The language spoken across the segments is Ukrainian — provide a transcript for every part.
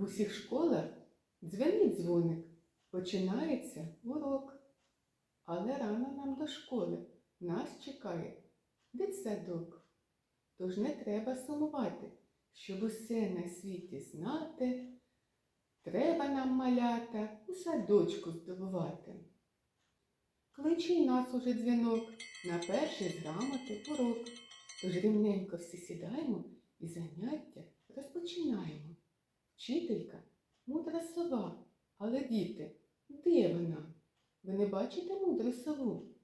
В усіх школах дзвенить дзвоник, починається урок. Але рано нам до школи нас чекає дитсадок. Тож не треба сумувати, щоб усе на світі знати. Треба нам малята у садочку здобувати. Кличе й нас уже дзвінок на перший з грамоти урок. Тож рівненько всі сідаємо і заняття розпочинаємо. Вчителька мудра сова, але діти, де вона? Ви не бачите мудру сову?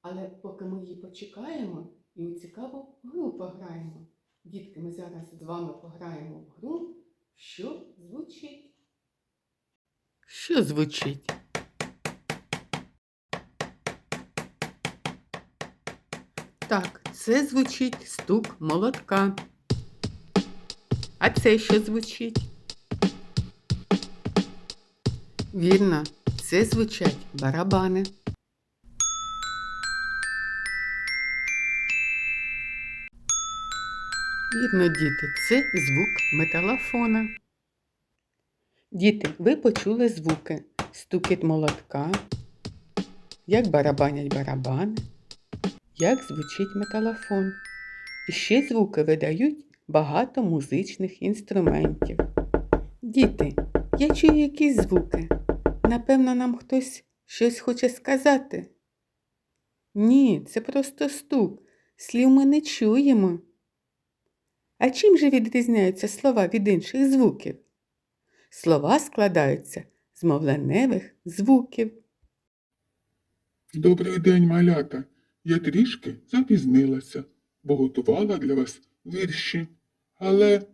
Але поки ми її почекаємо і у цікаву гру пограємо. Дітки, ми зараз з вами пограємо в гру, що звучить. Що звучить? Так, це звучить стук молотка. А це що звучить? Вірно, це звучать барабани. Вірно, діти, це звук металофона. Діти, ви почули звуки стукіт молотка, як барабанять барабани, як звучить металофон. І ще звуки видають багато музичних інструментів. Діти, я чую якісь звуки. Напевно, нам хтось щось хоче сказати. Ні, це просто стук. Слів ми не чуємо. А чим же відрізняються слова від інших звуків? Слова складаються з мовленевих звуків. Добрий день, малята. Я трішки запізнилася, бо готувала для вас вірші, але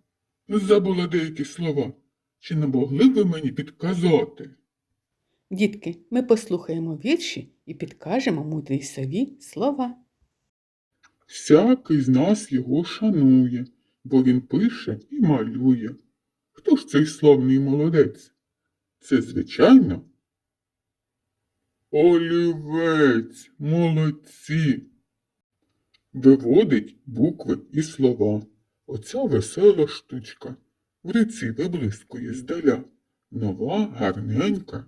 забула деякі слова. Чи не могли б ви мені підказати? Дітки, ми послухаємо вірші і підкажемо мудрій сові слова. Всякий з нас його шанує, бо він пише і малює. Хто ж цей славний молодець? Це, звичайно, олівець, молодці. Виводить букви і слова. Оця весела штучка. В руці виблискує здаля. Нова, гарненька.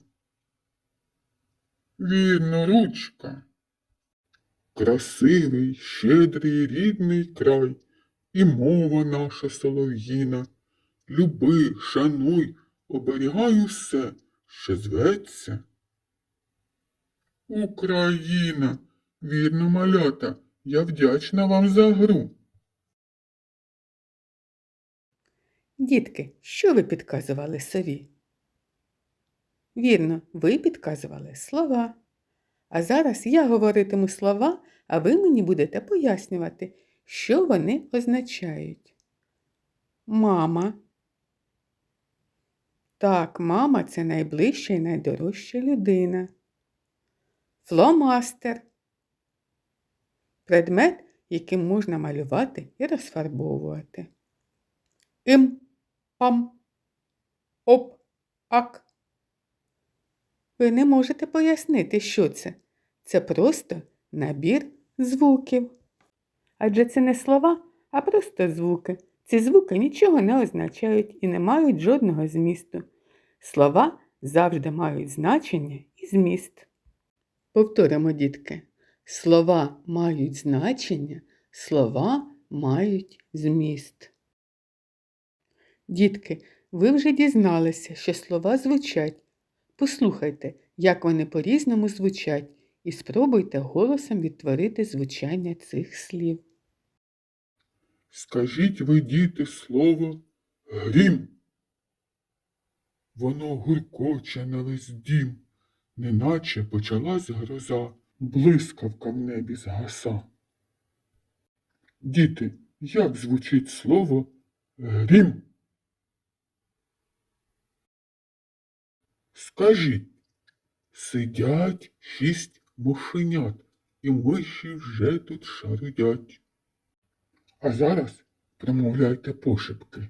Вірно, ручка. Красивий, щедрий рідний край, і мова наша солов'їна. Люби, шануй, оберігай усе, що зветься. Україна, вірно, малята, я вдячна вам за гру. Дітки, що ви підказували сові? Вірно, ви підказували слова. А зараз я говоритиму слова, а ви мені будете пояснювати, що вони означають. Мама. Так, мама це найближча і найдорожча людина. Фломастер. Предмет, яким можна малювати і розфарбовувати. Ім, пам, оп, ак. Ви не можете пояснити, що це. Це просто набір звуків. Адже це не слова, а просто звуки. Ці звуки нічого не означають і не мають жодного змісту. Слова завжди мають значення і зміст. Повторимо, дітки. Слова мають значення, слова мають зміст. Дітки, ви вже дізналися, що слова звучать. Послухайте, як вони по-різному звучать, і спробуйте голосом відтворити звучання цих слів. Скажіть ви, діти, слово грім. Воно гуркоче на весь дім, неначе почалась гроза, блискавка в небі згаса. Діти, як звучить слово грім? Скажіть, сидять шість мушенят, і миші вже тут шарудять. А зараз промовляйте пошепки.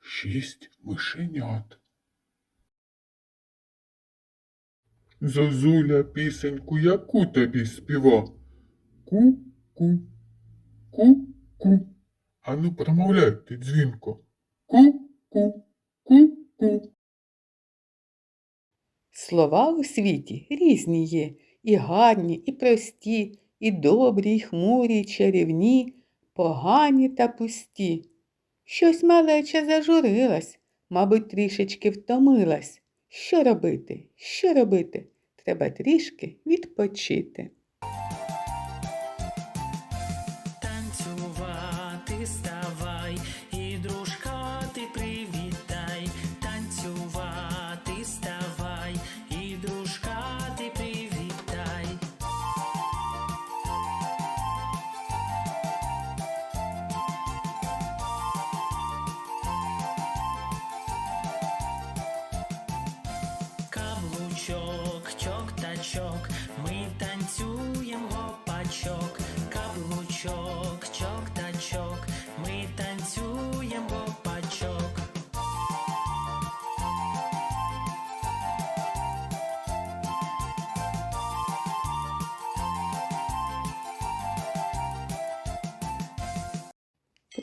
Шість мишенят. Зозуля пісеньку яку тобі співа? Ку-ку, ку-ку. Ану промовляйте дзвінко. Ку-ку, ку-ку. ку. Слова у світі різні є, і гарні, і прості, і добрі, і хмурі, і чарівні, погані та пусті. Щось малеча зажурилась, мабуть, трішечки втомилась. Що робити? Що робити? Треба трішки відпочити.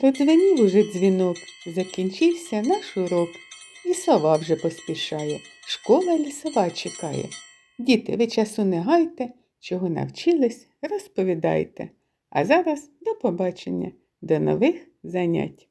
Продзвенів уже дзвінок, закінчився наш урок, і сова вже поспішає, школа лісова чекає. Діти, ви часу не гайте, чого навчились, розповідайте. А зараз до побачення, до нових занять.